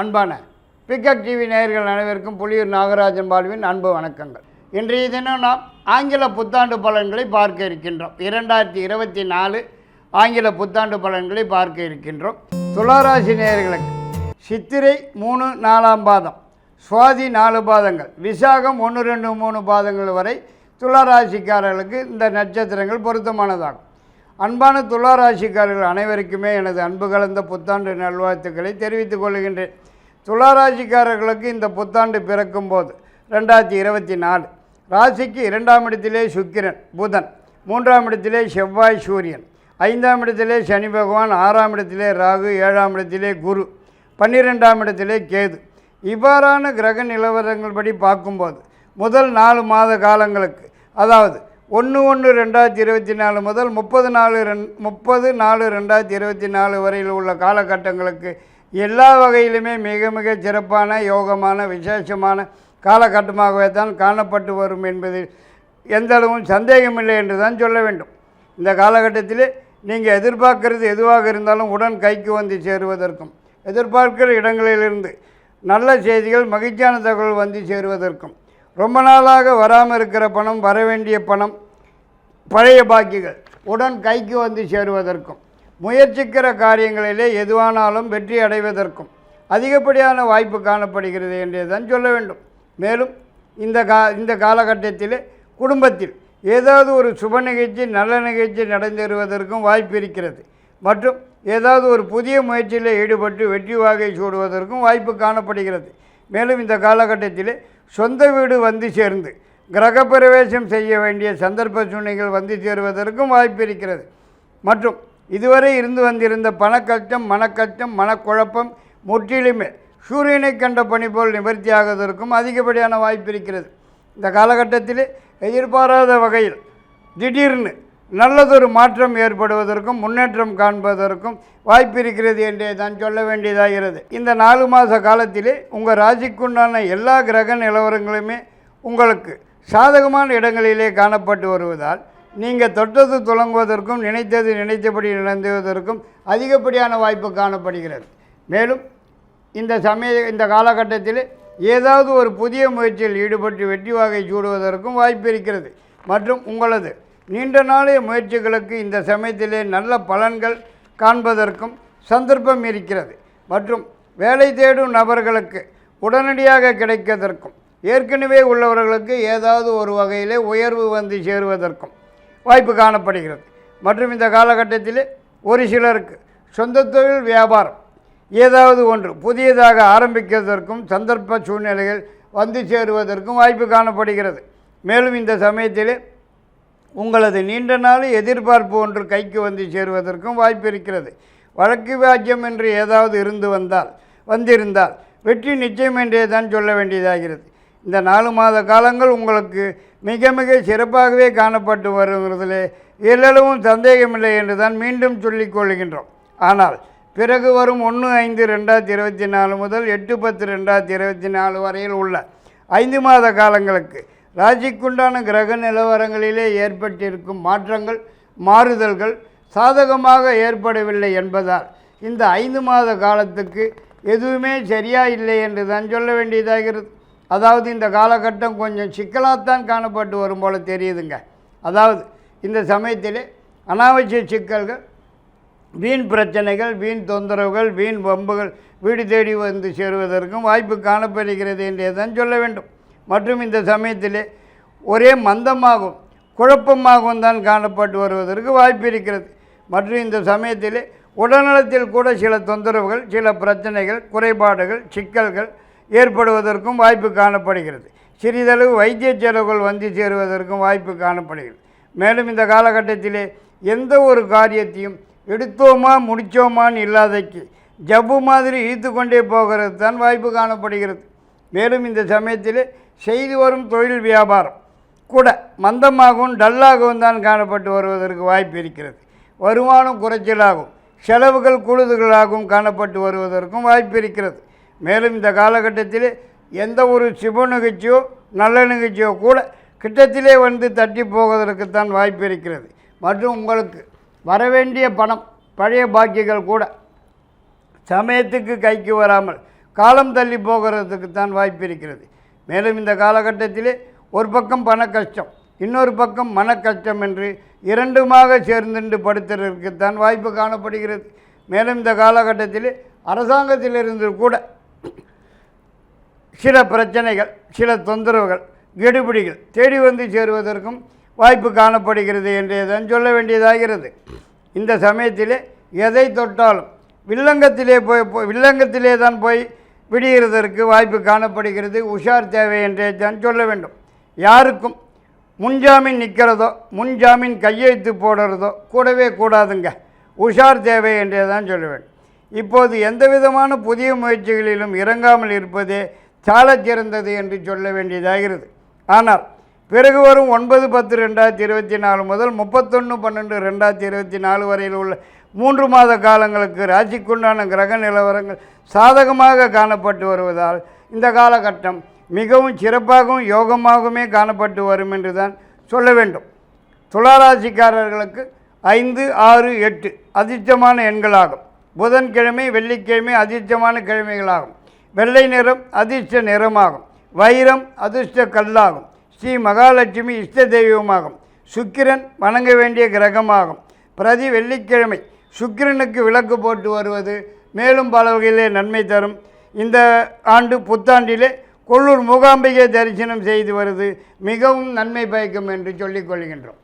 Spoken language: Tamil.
அன்பான பிக்கப் டிவி நேயர்கள் அனைவருக்கும் புலியூர் நாகராஜன் பாலுவின் அன்பு வணக்கங்கள். இன்றைய தினம் நாம் ஆங்கில புத்தாண்டு பலன்களை பார்க்க இருக்கின்றோம். இரண்டாயிரத்தி இருபத்தி நாலு ஆங்கில புத்தாண்டு பலன்களை பார்க்க இருக்கின்றோம். துளாராசி நேயர்களுக்கு சித்திரை மூணு நாலாம் பாதம் சுவாதி நாலு பாதங்கள் விசாகம் ஒன்று ரெண்டு மூணு பாதங்கள் வரை துளாராசிக்காரர்களுக்கு இந்த நட்சத்திரங்கள் பொருத்தமானதாகும். அன்பான துளாராசிக்காரர்கள் அனைவருக்குமே எனது அன்பு கலந்த புத்தாண்டு நல்வாழ்த்துக்களை தெரிவித்துக் கொள்கின்றேன். துளாராசிக்காரர்களுக்கு இந்த புத்தாண்டு பிறக்கும் போது ரெண்டாயிரத்தி இருபத்தி நாலு. ராசிக்கு இரண்டாம் இடத்திலே சுக்கிரன் புதன். மூன்றாம் இடத்திலே செவ்வாய் சூரியன். ஐந்தாம் இடத்திலே சனி பகவான். ஆறாம் இடத்திலே ராகு. ஏழாம் இடத்திலே குரு. பன்னிரெண்டாம் இடத்திலே கேது. இவ்வாறான கிரக நிலவரங்கள் படி பார்க்கும்போது முதல் நாலு மாத காலங்களுக்கு அதாவது ஒன்று ஒன்று ரெண்டாயிரத்தி இருபத்தி நாலு முதல் முப்பது நாலு ரெண் முப்பது நாலு ரெண்டாயிரத்தி இருபத்தி நாலு வரையில் உள்ள காலகட்டங்களுக்கு எல்லா வகையிலுமே மிக மிக சிறப்பான யோகமான விசேஷமான காலகட்டமாகவே தான் காணப்பட்டு வரும் என்பது எந்த அளவும் சந்தேகமில்லை என்று தான் சொல்ல வேண்டும். இந்த காலகட்டத்தில் நீங்கள் எதிர்பார்க்கறது எதுவாக இருந்தாலும் உடன் கைக்கு வந்து சேருவதற்கும் எதிர்பார்க்கிற இடங்களிலிருந்து நல்ல செய்திகள் மகிழ்ச்சியான தகவல் வந்து சேருவதற்கும் ரொம்ப நாளாக வராமல் இருக்கிற பணம் வர வேண்டிய பணம் பழைய பாக்கிகள் உடன் கைக்கு வந்து சேருவதற்கும் முயற்சிக்கிற காரியங்களிலே எதுவானாலும் வெற்றி அடைவதற்கும் அதிகப்படியான வாய்ப்பு காணப்படுகிறது என்றே தான் சொல்ல வேண்டும். மேலும் இந்த கா இந்த காலகட்டத்திலே குடும்பத்தில் ஏதாவது ஒரு சுப நிகழ்ச்சி நல்ல நிகழ்ச்சி நடந்தேறுவதற்கும் வாய்ப்பு இருக்கிறது. மற்றும் ஏதாவது ஒரு புதிய முயற்சியில் ஈடுபட்டு வெற்றி வாகை சூடுவதற்கும் வாய்ப்பு காணப்படுகிறது. மேலும் இந்த காலகட்டத்திலே சொந்த வீடு வந்து சேர்ந்து கிரகப்பிரவேசம் செய்ய வேண்டிய சந்தர்ப்ப சூழ்நிலைகள் வந்து சேருவதற்கும் வாய்ப்பு இருக்கிறது. மற்றும் இதுவரை இருந்து வந்திருந்த பணக்கஷ்டம் மனக்கஷ்டம் மனக்குழப்பம் முற்றிலுமே சூரியனை கண்ட பணி போல் நிவர்த்தியாகுவதற்கும் அதிகப்படியான வாய்ப்பு இருக்கிறது. இந்த காலகட்டத்தில் எதிர்பாராத வகையில் திடீர்னு நல்லதொரு மாற்றம் ஏற்படுவதற்கும் முன்னேற்றம் காண்பதற்கும் வாய்ப்பு இருக்கிறது என்றே தான் சொல்ல வேண்டியதாகிறது. இந்த நாலு மாத காலத்திலே உங்கள் ராசிக்குண்டான எல்லா கிரக நிலவரங்களுமே உங்களுக்கு சாதகமான இடங்களிலே காணப்பட்டு வருவதால் நீங்கள் தொட்டது துளங்குவதற்கும் நினைத்தது நினைத்தபடி நடந்துவதற்கும் அதிகப்படியான வாய்ப்பு காணப்படுகிறது. மேலும் இந்த சமய இந்த காலகட்டத்தில் ஏதாவது ஒரு புதிய முயற்சியில் ஈடுபட்டு வெற்றி வாகை சூடுவதற்கும் வாய்ப்பு இருக்கிறது. மற்றும் உங்களது நீண்ட நாளைய முயற்சிகளுக்கு இந்த சமயத்திலே நல்ல பலன்கள் காண்பதற்கும் சந்தர்ப்பம் இருக்கிறது. மற்றும் வேலை தேடும் நபர்களுக்கு உடனடியாக கிடைப்பதற்கும் ஏற்கனவே உள்ளவர்களுக்கு ஏதாவது ஒரு வகையிலே உயர்வு வந்து சேருவதற்கும் வாய்ப்பு காணப்படுகிறது. மற்றும் இந்த காலகட்டத்தில் ஒரு சிலருக்கு சொந்த தொழில் வியாபாரம் ஏதாவது ஒன்று புதியதாக ஆரம்பிக்கிறதற்கும் சந்தர்ப்ப சூழ்நிலைகள் வந்து சேருவதற்கும் வாய்ப்பு காணப்படுகிறது. மேலும் இந்த சமயத்தில் உங்களது நீண்ட நாள் எதிர்பார்ப்பு ஒன்று கைக்கு வந்து சேருவதற்கும் வாய்ப்பு இருக்கிறது. வழக்கு வாக்கியம் என்று ஏதாவது இருந்து வந்தால் வந்திருந்தால் வெற்றி நிச்சயம் என்றே தான் சொல்ல வேண்டியதாகிறது. இந்த நாலு மாத காலங்கள் உங்களுக்கு மிக மிக சிறப்பாகவே காணப்பட்டு வருகிறதுல எல்லளவும் சந்தேகமில்லை என்று தான் மீண்டும் சொல்லிக் கொள்கின்றோம். ஆனால் பிறகு வரும் ஒன்று ஐந்து ரெண்டாயிரத்தி இருபத்தி நாலு முதல் எட்டு பத்து ரெண்டாயிரத்தி இருபத்தி நாலு வரையில் உள்ள ஐந்து மாத காலங்களுக்கு ராஜிக்குண்டான கிரக நிலவரங்களிலே ஏற்பட்டிருக்கும் மாற்றங்கள் மாறுதல்கள் சாதகமாக ஏற்படவில்லை என்பதால் இந்த ஐந்து மாத காலத்துக்கு எதுவுமே சரியா இல்லை என்று தான் சொல்ல வேண்டியதாகிறது. அதாவது இந்த காலகட்டம் கொஞ்சம் சிக்கலாகத்தான் காணப்பட்டு வரும் போல் தெரியுதுங்க. அதாவது இந்த சமயத்தில் அனாவசிய சிக்கல்கள் வீண் பிரச்சனைகள் வீண் தொந்தரவுகள் வீண் வம்புகள் வீடு தேடி வந்து சேருவதற்கும் வாய்ப்பு காணப்படுகிறது என்றே தான் சொல்ல வேண்டும். மற்றும் இந்த சமயத்தில் ஒரே மந்தமாகும் குழப்பமாகவும் தான் காணப்பட்டு வருவதற்கு வாய்ப்பு இருக்கிறது. மற்றும் இந்த சமயத்தில் உடல்நலத்தில் கூட சில தொந்தரவுகள் சில பிரச்சனைகள் குறைபாடுகள் சிக்கல்கள் ஏற்படுவதற்கும் வாய்ப்பு காணப்படுகிறது. சிறிதளவு வைத்திய செலவுகள் வந்து சேருவதற்கும் வாய்ப்பு காணப்படுகிறது. மேலும் இந்த காலகட்டத்திலே எந்த ஒரு காரியத்தையும் எடுத்தோமா முடித்தோமான்னு இல்லாதைக்கு ஜவ்வு மாதிரி இழுத்து கொண்டே போகிறது தான் வாய்ப்பு காணப்படுகிறது. மேலும் இந்த சமயத்தில் செய்து வரும் தொழில் வியாபாரம் கூட மந்தமாகவும் டல்லாகவும் தான் காணப்பட்டு வருவதற்கு வாய்ப்பு இருக்கிறது. வருமானம் குறைச்சலாகும் செலவுகள் கூடுதலாகவும் காணப்பட்டு வருவதற்கும் வாய்ப்பு இருக்கிறது. மேலும் இந்த காலகட்டத்தில் எந்த ஒரு சிவ நிகழ்ச்சியோ நல்ல நிகழ்ச்சியோ கூட கிட்டத்திலே வந்து தட்டி போவதற்குத்தான் வாய்ப்பு இருக்கிறது. மற்றும் உங்களுக்கு வரவேண்டிய பணம் பழைய பாக்கிகள் கூட சமயத்துக்கு கைக்கு வராமல் காலம் தள்ளி போகிறதுக்கு தான் வாய்ப்பு இருக்கிறது. மேலும் இந்த காலகட்டத்திலே ஒரு பக்கம் பண கஷ்டம் இன்னொரு பக்கம் மன கஷ்டம் என்று இரண்டுமாக சேர்ந்துண்டு படுத்துறதுக்குத்தான் வாய்ப்பு காணப்படுகிறது. மேலும் இந்த காலகட்டத்தில் அரசாங்கத்திலிருந்து கூட சில பிரச்சனைகள் சில தொந்தரவுகள் கெடுபிடிகள் தேடி வந்து சேருவதற்கும் வாய்ப்பு காணப்படுகிறது என்றே தான் சொல்ல வேண்டியதாகிறது. இந்த சமயத்திலே எதை தொட்டாலும் வில்லங்கத்திலே போய் போய் வில்லங்கத்திலே தான் போய் விடுகிறதற்கு வாய்ப்பு காணப்படுகிறது. உஷார் தேவை என்றே தான் சொல்ல வேண்டும். யாருக்கும் முன்ஜாமீன் நிற்கிறதோ முன்ஜாமீன் கையெழுத்து போடுறதோ கூடவே கூடாதுங்க. உஷார் தேவை என்றே தான் சொல்ல வேண்டும். இப்போது எந்த விதமான புதிய முயற்சிகளிலும் இறங்காமல் இருப்பதே சாலச் சிறந்தது என்று சொல்ல வேண்டியதாகிறது. ஆனால் பிறகு வரும் ஒன்பது பத்து ரெண்டாயிரத்தி இருபத்தி நாலு முதல் முப்பத்தொன்று பன்னெண்டு ரெண்டாயிரத்தி இருபத்தி நாலு வரையில் உள்ள மூன்று மாத காலங்களுக்கு ராசிக்குண்டான கிரக நிலவரங்கள் சாதகமாக காணப்பட்டு வருவதால் இந்த காலகட்டம் மிகவும் சிறப்பாகவும் யோகமாகவுமே காணப்பட்டு வரும் என்று தான் சொல்ல வேண்டும். துளாராசிக்காரர்களுக்கு ஐந்து ஆறு எட்டு அதிர்ஷ்டமான எண்களாகும். புதன்கிழமை வெள்ளிக்கிழமை அதிர்ஷ்டமான கிழமைகளாகும். வெள்ளை நிறம் அதிர்ஷ்ட நிறமாகும். வைரம் அதிர்ஷ்ட கல்லாகும். ஸ்ரீ மகாலட்சுமி இஷ்ட தெய்வமாகும். சுக்கிரன் வணங்க வேண்டிய கிரகமாகும். பிரதி வெள்ளிக்கிழமை சுக்கிரனுக்கு விளக்கு போட்டு வருவது மேலும் பல வகையிலே நன்மை தரும். இந்த ஆண்டு புத்தாண்டிலே கொள்ளூர் மூகாம்பிகை தரிசனம் செய்து வருது. மிகவும் நன்மை பயக்கும் என்று சொல்லிக் கொள்கின்றோம்.